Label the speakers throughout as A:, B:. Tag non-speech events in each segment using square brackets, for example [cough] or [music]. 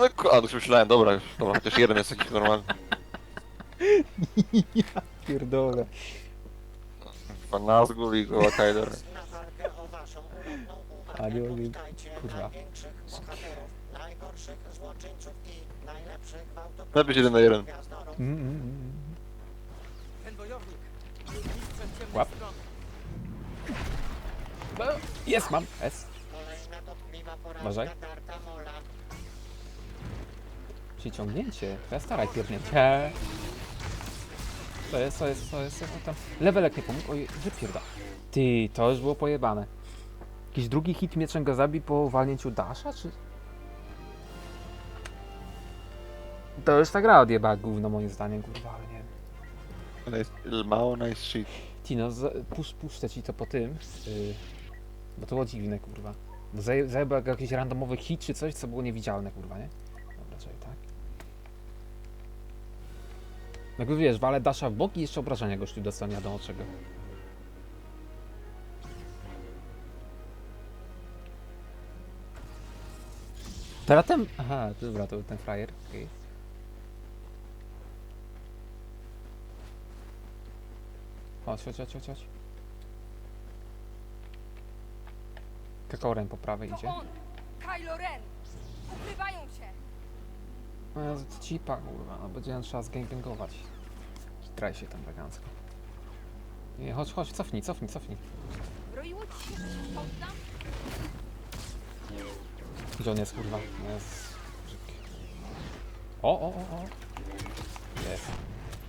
A: no ku- A, to już myślałem, dobra, już, dobra, chociaż jeden jest jakiś normalny. [laughs]
B: Pierdolę.
A: Pan Nazgul i Goła Kyler.
C: o waszą uwagę.
B: A nie mogę-
C: Szukajcie
B: kurwa.
C: największych bohaterów, najgorszych złoczyńców i najlepszych gwałtowników.
A: Lepiej się jeden na jeden.
C: Gwiazdorów.
B: Mm, mm, mm.
D: Ten mistrzem ciemnej
B: Łap.
D: strony.
B: No, Jest, mam. S.
C: Kolejna dotkliwa porażka
B: Uważaj. Przyciągnięcie. Ja staraj pierdnięcie. To jest, to jest, to jest, to tam. Levelek nie pomógł. Oj, wypierda. Ty, to już było pojebane. Jakiś drugi hit mieczem go zabi po walnięciu Dasha, czy... To już ta gra odjebała gówno moim zdaniem, kurwa, ale nie wiem.
A: Nice, mało nice shit.
B: Tino, pusz, puszczę ci to po tym, yy, bo to było dziwne, kurwa. Bo Zajebał jakiś randomowy hit czy coś, co było niewidzialne, kurwa, nie? Dobra, czyli tak. Jakby wiesz, wale Dasha w bok i jeszcze obrażenia gościu dostanie, nie wiadomo czego. Teraz ten... Aha, dobra, to był ten frajer, okej. Chodź, chodź, chodź, chodź. Kakaorem po prawej idzie.
E: Kylo Ren! Ukrywają!
B: No ja z- cipa, kurwa, no będzie trzeba zgangbangować. Traj się tam elegancko. Nie, chodź, chodź, cofnij, cofnij, cofnij.
E: Roiło ci się, że się poddam?
B: Gdzie on jest, kurwa? No Jest... brzydki. O, o, o, o. Jest.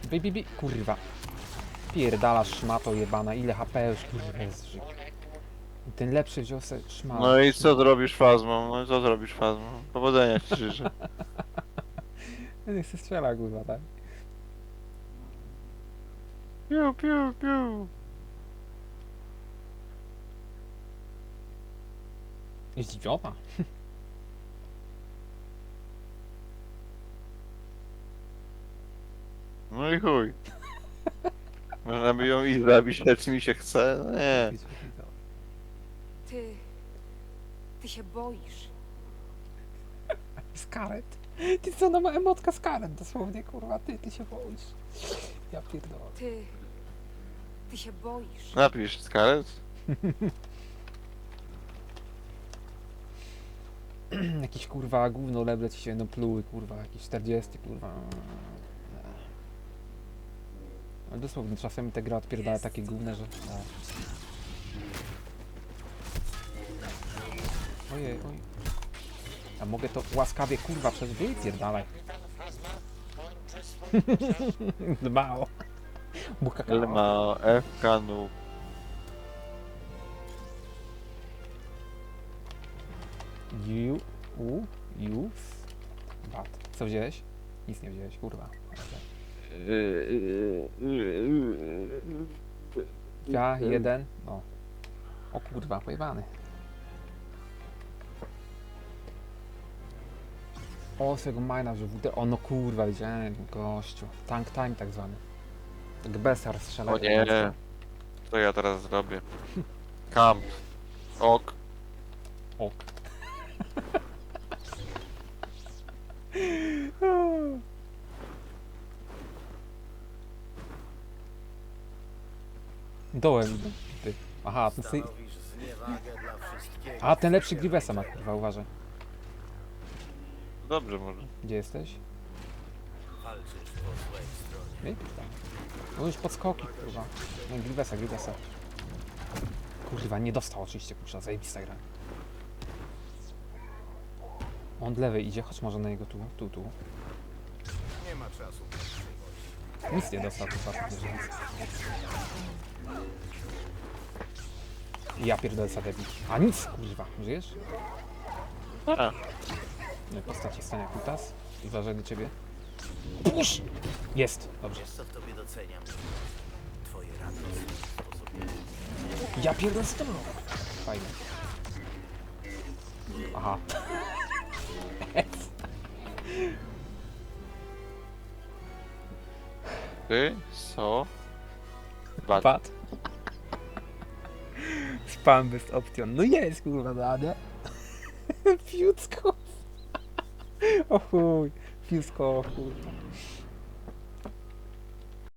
B: Bi, bi, bi, kurwa. Pierdala szmato jebana, ile HP już, kurwa, jest żyk. Ten lepszy wziął se szmat.
A: No i co zrobisz fazmą? No i co zrobisz fazmą? Powodzenia ci życzę. [laughs]
B: Ja nie chcę strzela, kurwa, tak?
A: Piu, piu, piu.
B: Zdziwiona.
A: No i chuj. Można by ją i zabić, lecz mi się chce. No nie.
E: Ty... Ty się boisz.
B: Skaret. Ty co, no ma emotka Skaret, dosłownie, kurwa, ty, ty się boisz. Ja pierdolę.
E: Ty... Ty się boisz.
A: Napisz Scarlet. [clears throat]
B: Jakiś kurwa gówno leble ci się no pluły, kurwa, jakiś 40, kurwa. No dosłownie, czasem te gra odpierdala takie gówne, że... Ojej, oj. A mogę to łaskawie, kurwa, przez wypierdalaj. [laughs] Dbało. Buka
A: Elma, FK, noob.
B: You, u, you, bat. Co wziąłeś? Nic nie wziąłeś, kurwa. Ja, jeden, no. O kurwa, pojebany. O, z tego majna wziął WD. O no kurwa, widziałem, gościu. Tank time tak zwany. Tak besar strzela.
A: O nie. Co ja teraz zrobię? Camp. Ok.
B: Ok. [laughs] Dołem idę. Ty. Aha, ten sy... A, ten lepszy Grivesa ma, kurwa, uważaj.
A: Dobrze może.
B: Gdzie jesteś?
F: Walczysz po złej stronie.
B: Nie? Tam. No już podskoki, kurwa. No, Grivesa, Grivesa. Kurwa, nie dostał oczywiście, kurwa, zajebista gra. On od lewej idzie, chodź może na niego tu, tu, tu.
F: Nie ma czasu.
B: Nic nie dostał, kurwa, nie żyje. Ja pierdolę za debil. A nic, kurwa, żyjesz?
A: A,
B: Postaci stania kutas. I uważaj do ciebie. Push! Jest, dobrze.
F: Wiesz co w tobie doceniam? Twoje sposobie.
B: Ja pierdolę z tobą. Fajnie. Aha.
A: ty, so. Bat.
B: Pad. Spam bez option. No jest kurwa dane. Fiucko. O chuj, pisko, o chuj.